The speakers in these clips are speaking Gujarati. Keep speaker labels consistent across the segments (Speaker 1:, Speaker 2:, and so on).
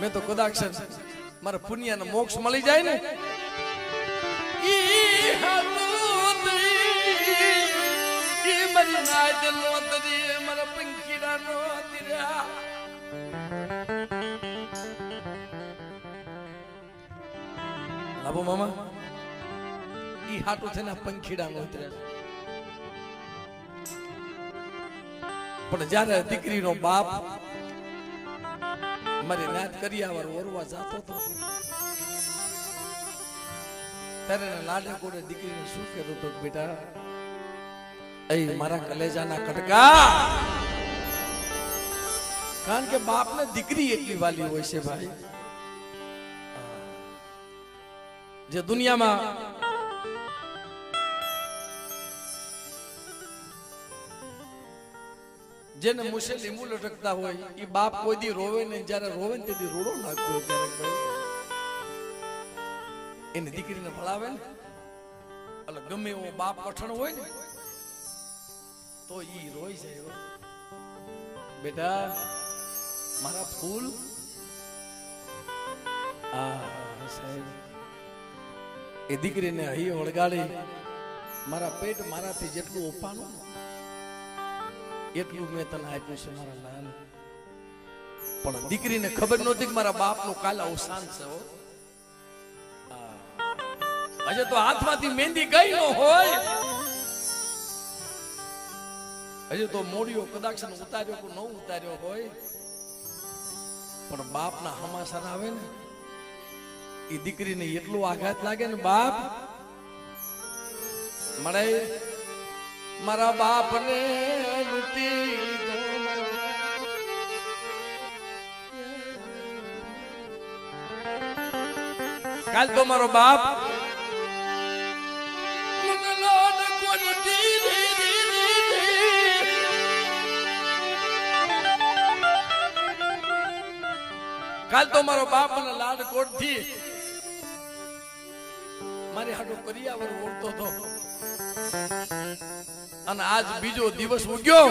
Speaker 1: મેં તો કદાચ મારા પુણ્યનો મોક્ષ મળી જાય ને. ઈ હાથું દઈ, ઈ મારી નાત નો દરી, પંખીડા નો દીરા. લાભો મામા. ઈ હાટું છે ને પંખીડા નો ઉતર્યા પણ જ્યારે દીકરીનો બાપ મારી નાત કરિયાવર ઓરવા જાતો હતો ત્યારે લાડે કોડે દીકરીને શું કહેતો હતો બેટા એ મારા કલેજાના કટકા. કારણ કે બાપને દીકરી એટલી વાલી હોય છે ભાઈ. જે દુનિયામાં જેને મુશે લીંબુ લટકતા હોય એ બાપ કોઈ દી રોવે ને જ્યારે રોવે ને તેથી રોડો લાગતો હોય ત્યારે એની દીકરીને ભણાવે ને. એટલે ગમે એવો બાપ કઠણ હોય ને, તો ઈ રોઈ જાય બેટા, મારા ફૂલ. આ સાહેબ. એ દીકરીને અહીં વળગાડી. મારા પેટ મારાથી જેટલું ઓપાનું એટલું મેં તને આપ્યું છે મારા લાલ પણ દીકરીને ખબર નહોતી કે મારા બાપનું કાલ અવસાન છે. હજે તો હાથમાંથી મહેંદી ગઈ ન હોય. હજે તો મોડિયો કદાચ ઉતાર્યો કે ન ઉતાર્યો હોય. પણ બાપના હમાસર આવે ને એ દીકરીને એટલો આઘાત લાગે ને બાપ. મળે? મારા બાપને ને લૂટી કાલ તો મારો બાપ કાલ તો મારો બાપ મને લાડ કોટથી મારી હાડો કરિયાવર ઓળતો હતો. અને આજ બીજો દિવસ ઉગ્યો.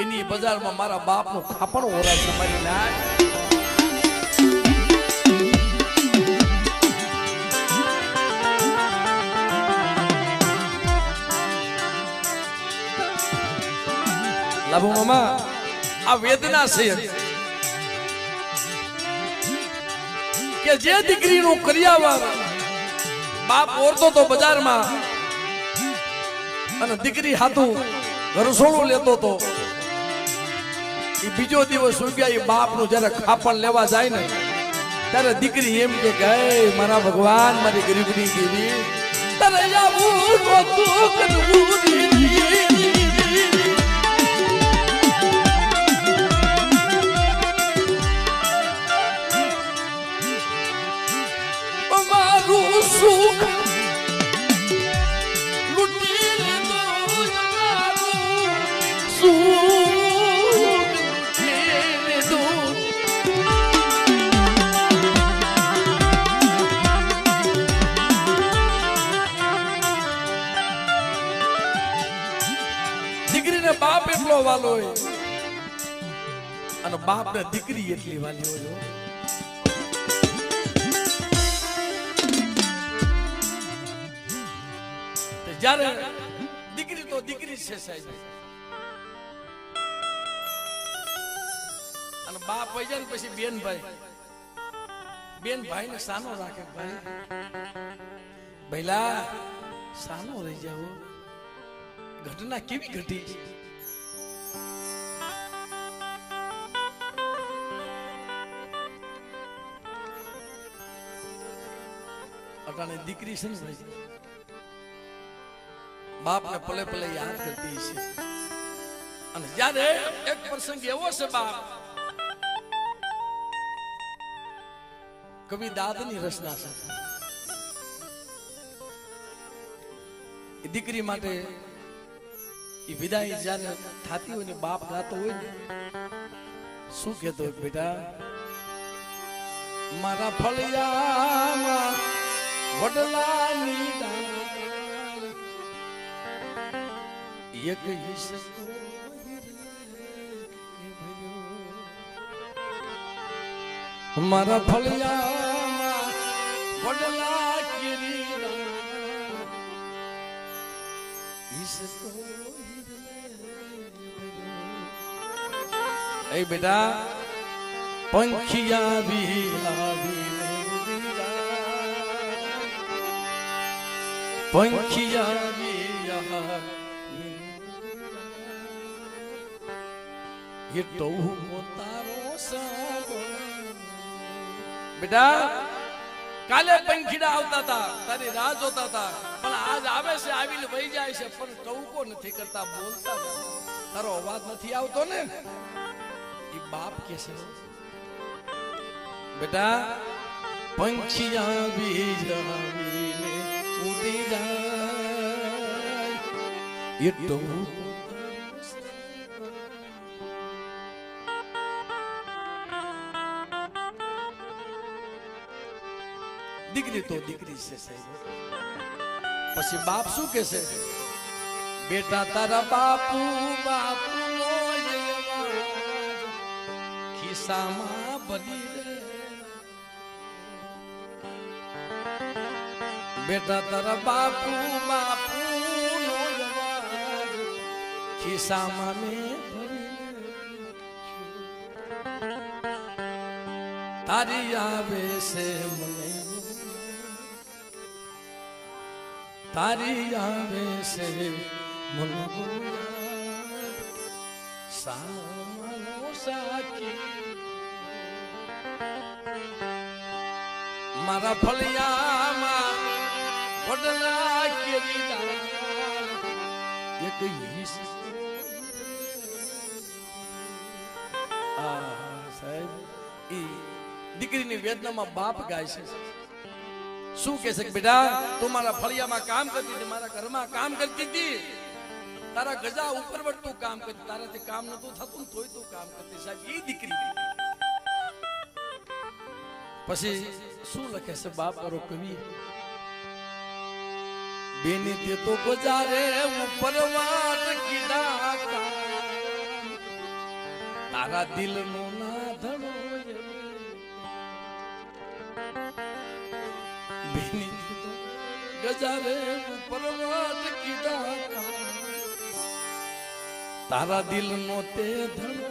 Speaker 1: એની બજારમાં મારા બાપનું ખાપણ ઓરાય મારી નાય. લાભુ મામા, આ વેદના છે. કે જે દીકરીનું કર્યા બાપ ઓરતો તો બજારમાં અને દીકરી હાથું રસોડું લેતો તો એ બીજો દિવસ ઉગ્યા એ બાપનું જ્યારે ખાપણ લેવા જાય ને, ત્યારે દીકરી એમ કે મારા ભગવાન, મારી ગરીબની દેવી તારે બાપ એટલો વાલો અને અને બાપને દીકરી એટલી વાલી હોય. જ્યારે દીકરી તો દીકરી છે સાહેબ. અને બાપ હોય જાય ને પછી બેનભાઈ બેનભાઈ ને સાનો રાખે ભાઈ. ભૈલા સાનો રહી જાવ ઘટના કેવી ઘટી? અટાણે દીકરી છે ને બાપ ને પલે પલે યાદ કરતી છે અને જ્યારે એક પ્રસંગ એવો છે બાપ, કવિ દાદની રચના છે. દીકરી માટે એ વિદાય જ્યારે થાતી હોય ને, બાપ ગાતો હોય ને, શું કહેતો બેટા? મારા ફળિયામાં વડલાની ડાળ. એક ઈશ્વર મારા ફળિયા વડલા ગીરી એ બેટા પંખિયા બી આવી પંખિયા. એ ટહુ તારો બેટા, કાલે પંખીડા આવતા હતા, તારી રાહ જોતા હતા. પણ આજ આવે છે, આવીને વહી જાય છે. પણ ટહુકો નથી કરતા, બોલતા તારો અવાજ નથી આવતો ને? એ બાપ કે છે. બેટા પંખી આવી જાવીને જાય એ તો દીકરી તો દીકરી છે સાહેબ પછી બાપ શું કે છે બેટા તારા બાપુ બાપુ ખિસ્સામાં બેટા તારા બાપુ બાપુ ખિસ્સામાં મેં તારી આવે છે મને. તારી આવે છે મને. સામનો સાકી મારા ફળિયામાં દીકરીની વેદનામાં બાપ ગાય છે શું કે છે બેટા તું મારા ફળિયામાં કામ કરતી હતી મારા ઘરમાં કામ કરતી હતી તારા ગજા ઉપર વટતું કામ કરતી તારાથી કામ નતું થતું તોય તું કામ કરતી સાહેબ એ દીકરી પછી શું લખે છે? બાપ કરો કવિ બેની તે ગુજારે ઉપર વાટ કીધા તારા દિલ દિલનો ના ધણો બેની તે ગજારે ઉપર વાટ કીધા તારા દિલ નો તે ધણો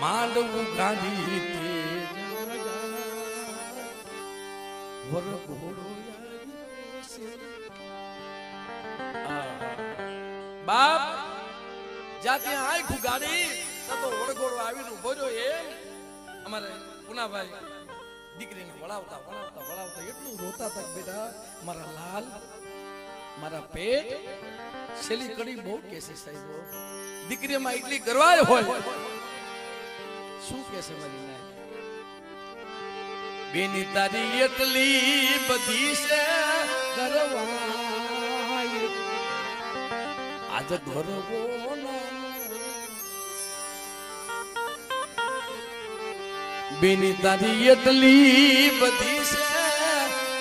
Speaker 1: માંડવું ગાંધી વર ઘોડો છે. બાપ, જ્યાં ત્યાં આખું ગાડી તો વડઘોડો આવીને ઊભો જો એ. અમારે પુનાભાઈ દીકરીને વળાવતા વળાવતા વળાવતા એટલું રોતા હતા બેટા, મારા લાલ, મારા પેટ, છેલ્લી કડી બહુ કેસે સાહેબો. દીકરીમાં એટલી ગરવાય હોય. શું કેસે મારી નાય બેની તારી એટલી બધી છે આજ ગરવો બેની તારી એટલી બધી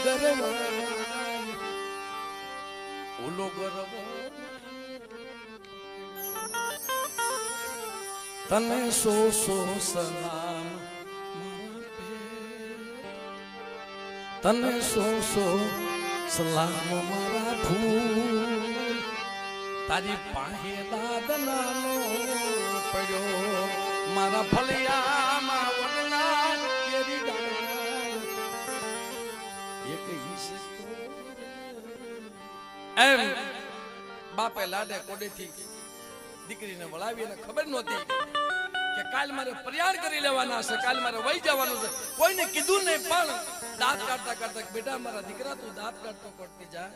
Speaker 1: છે ઓલો ગરવો તને સો સો સલામ તને સો સલામ મારા ફૂલ તારી પાસે દાદનાનો પડ્યો. મારા ફલિયામાં વડલા કેરી. એક એમ, બાપે લાડે કોડેથી દીકરીને વળાવી અને ખબર નહોતી કે કાલ મારે પ્રયાણ કરી લેવાના છે, કાલ મારે વહી જવાનું છે. કોઈને કીધું નહીં, પણ દાંત કાઢતા કાઢતા બેટા મારા દીકરા, તું દાંત કાઢતો કાઢતી જા.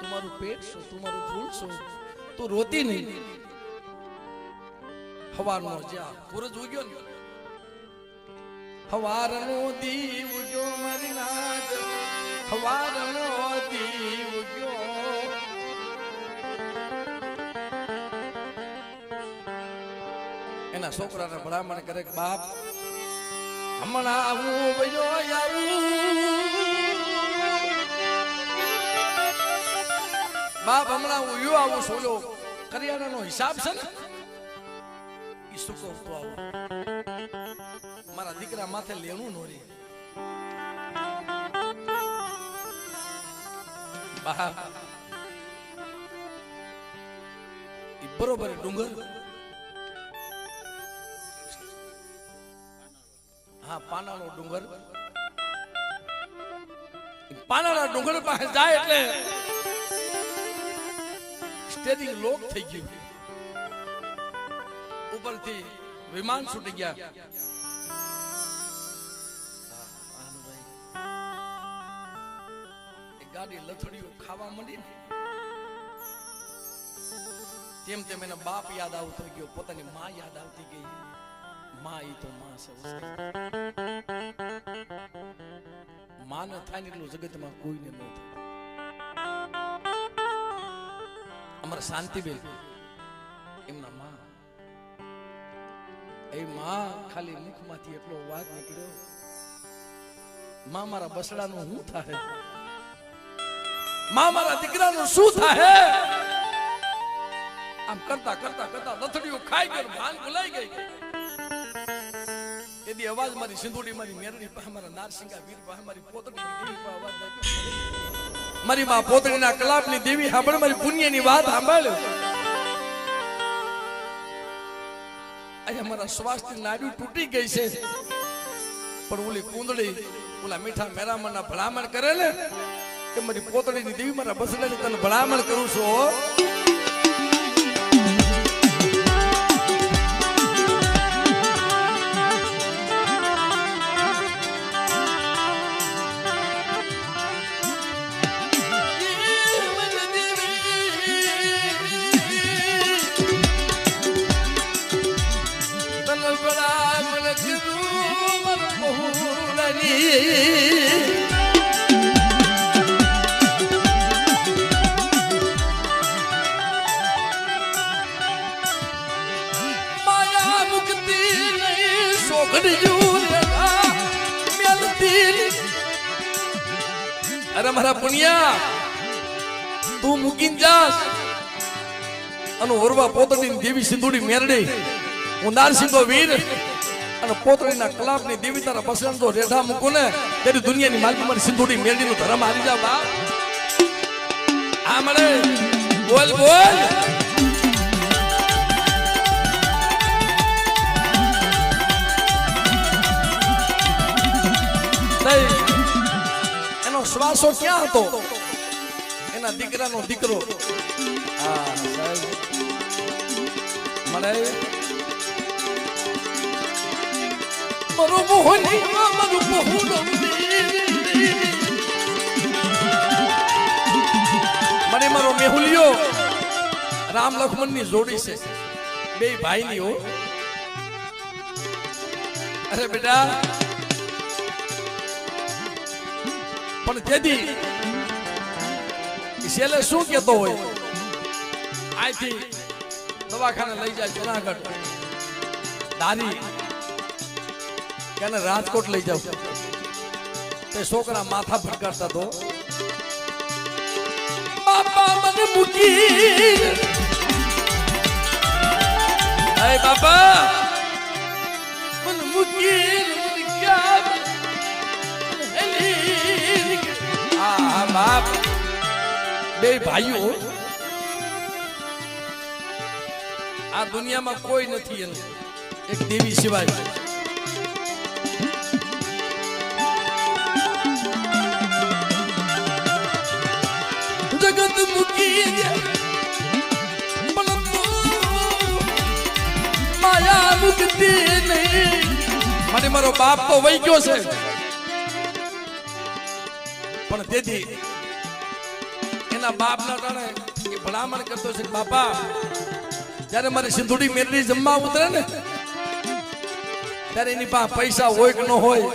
Speaker 1: તું પેટ શું? તું ફૂલ શું? તું રોતી નહીં. હવારનો જ્યાં પૂરજ ઉગ્યો ને હવારનો દીવ જો મારી નાદ. હવારનો દીવ જો એના છોકરાને ભલામણ કરે બાપ હમણાં આવું આવું બાપ હમણાં હું યુ આવું છું કરિયાણાનો હિસાબ છે ને, ઈ સુકવતો આવો. મારા દીકરા માથે લેણું નો રે બા, ઈ બરોબર ડુંગર હા પાનાનો ડુંગર. પાનાળા ડુંગર પાસે જાય એટલે સ્ટેરિંગ લોક થઈ ગયું. ઉપરથી વિમાન છૂટી ગયા. લથડીઓ ખાવા ને. તેમ તેમ એના બાપ યાદ આવતો ગયો, પોતાની મા યાદ આવતી ગઈ. માં ઈ તો માં છે માં ન થાય એટલું જગતમાં કોઈને ન થાય. અમારા શાંતિબેન, એમના માં. એ માં ખાલી મુખમાંથી એટલો વાત નીકળ્યો. માં મારા બસડાનું શું થાયમાં મારા દીકરાનું શું થાય આમ કરતા કરતા કરતા લથડીઓ ખાઈ ગયો ભાન ભૂલાઈ ગઈ. એદી અવાજ મારી સિંધુડી, મારી મેરડી પાસે મારા નારસિંગા વીર પાસે મારી પોતડી. મારી માં પોતડીના કલાપની દેવી સાંભળ, મારી પુણ્યની વાત સાંભળ અહીંયા મારા સ્વાસ્થ્ય નાડી તૂટી ગઈ છે પણ ઓલી કુંદડી ઓલા મીઠા મેરામણના ભલામણ કરે ને, કે મારી પોતડીની દેવી મારા બસડાની તને ભલામણ કરું છું અરે મારા પુણ્યા, તું મૂકીને જાસ અને ઓરવા પોતડીની દેવી સિંધુડી મેરડી. હું નારસિંહો વીર અને પોતડીના કલાપની દેવી તારા પસંદ રેઠા મૂકું ને તેની દુનિયાની માલકી મારી સિંધુડી મેરડીનું ધરમ આવી જાવ આ મળે. બોલ બોલ. શ્વાસો ક્યાં હતો એના દીકરાનો દીકરો મોહનો મને મારો મેહુલિયો રામ લક્ષ્મણની જોડી છે બે ભાઈની હો અરે બેટા પણ તેથી છેલ્લે શું કહેતો હોય? અહીંથી દવાખાને લઈ જાય જુનાગઢ. દારી કે રાજકોટ લઈ જાવ તે છોકરા માથા ફટકારતા તો. બાપા મને મૂકી. બાપા, મને મૂકી. બે ભાઈઓ. આ દુનિયામાં કોઈ નથી એનું. એક દેવી સિવાય. જગત મૂકી માયા મુક્તિ નહીં. મને મારો બાપ તો વહી ગયો છે. પણ તેથી એના બાપના ટાણે એ ભલામણ કરતો છે બાપા, જયારે મારી સિંધુડી મેરડી જમવા ઉતરે ને, ત્યારે એની પાસે પૈસા હોય કે ન હોય